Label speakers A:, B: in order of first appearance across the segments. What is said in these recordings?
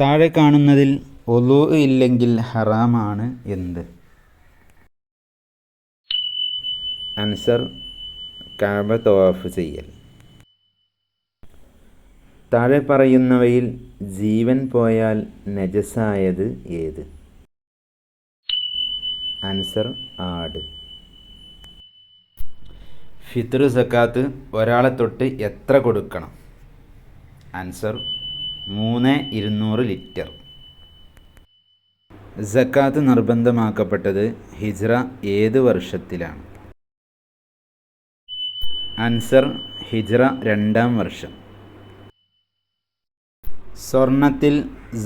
A: താഴെ കാണുന്നതിൽ ഒലു ഇല്ലെങ്കിൽ ഹറാമാണ് എന്ത്? ആൻസർ കാബ തവാഫ് ചെയ്യൽ. താഴെ പറയുന്നവയിൽ ജീവൻ പോയാൽ നജസായത് ഏത്? ആൻസർ ആട്. ഫിത്ർ സക്കാത്ത് ഒരാളെ തൊട്ട് എത്ര കൊടുക്കണം? ആൻസർ മൂന്ന് ഇരുന്നൂറ് ലിറ്റർ. സക്കാത്ത് നിർബന്ധമാക്കപ്പെട്ടത് ഹിജ്റ ഏത് വർഷത്തിലാണ്? ആൻസർ ഹിജ്റ രണ്ടാം വർഷം. സ്വർണത്തിൽ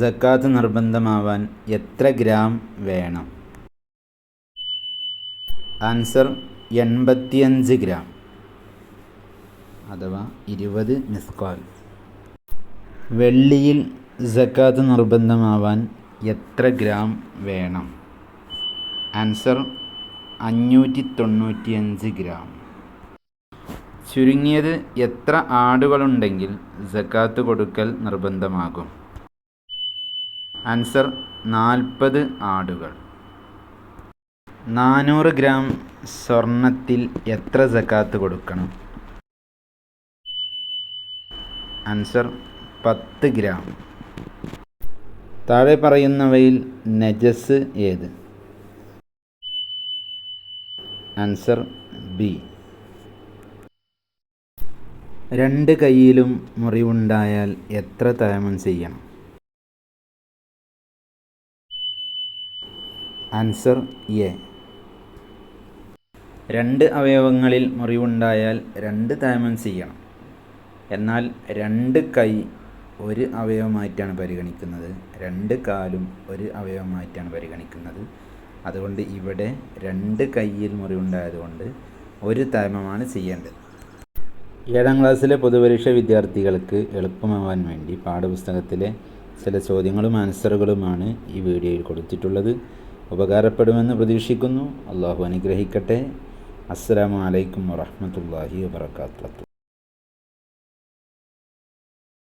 A: സക്കാത്ത് നിർബന്ധമാവാൻ എത്ര ഗ്രാം വേണം? ആൻസർ എൺപത്തിയഞ്ച് ഗ്രാം. അഥവാ ഇരുപത് മിസ്കാൽ. വെള്ളിയിൽ സക്കാത്ത് നിർബന്ധമാവാൻ എത്ര ഗ്രാം വേണം? ആൻസർ അഞ്ഞൂറ്റി തൊണ്ണൂറ്റിയഞ്ച് ഗ്രാം. ചുരുങ്ങിയത് എത്ര ആടുകളുണ്ടെങ്കിൽ സക്കാത്ത് കൊടുക്കൽ നിർബന്ധമാകും? ആൻസർ നാൽപ്പത് ആടുകൾ. നാനൂറ് ഗ്രാം സ്വർണത്തിൽ എത്ര സക്കാത്ത് കൊടുക്കണം? ആൻസർ പത്ത് ഗ്രാം. താഴെ പറയുന്നവയിൽ നജസ് ഏത്? Answer B. രണ്ട് കൈയിലും മുറിവുണ്ടായാൽ എത്ര തയമം ചെയ്യണം? Answer A. രണ്ട് അവയവങ്ങളിൽ മുറിവുണ്ടായാൽ രണ്ട് തയമം ചെയ്യണം. എന്നാൽ രണ്ട് കൈ ഒരു അവയവമായിട്ടാണ് പരിഗണിക്കുന്നത്. രണ്ട് കാലും ഒരു അവയവമായിട്ടാണ് പരിഗണിക്കുന്നത്. അതുകൊണ്ട് ഇവിടെ രണ്ട് കൈയിൽ മുറിവുണ്ടായതുകൊണ്ട് ഒരു തരമമാണ് ചെയ്യേണ്ടത്. ഏഴാം ക്ലാസ്സിലെ പൊതുപരീക്ഷ വിദ്യാർത്ഥികൾക്ക് എളുപ്പമാവാൻ വേണ്ടി പാഠപുസ്തകത്തിലെ ചില ചോദ്യങ്ങളും ആൻസറുകളുമാണ് ഈ വീഡിയോയിൽ കൊടുത്തിട്ടുള്ളത്. ഉപകാരപ്പെടുമെന്ന് പ്രതീക്ഷിക്കുന്നു. അള്ളാഹു അനുഗ്രഹിക്കട്ടെ. അസ്സാം വലൈക്കും വറഹമത്തല്ലാഹി വാത്തു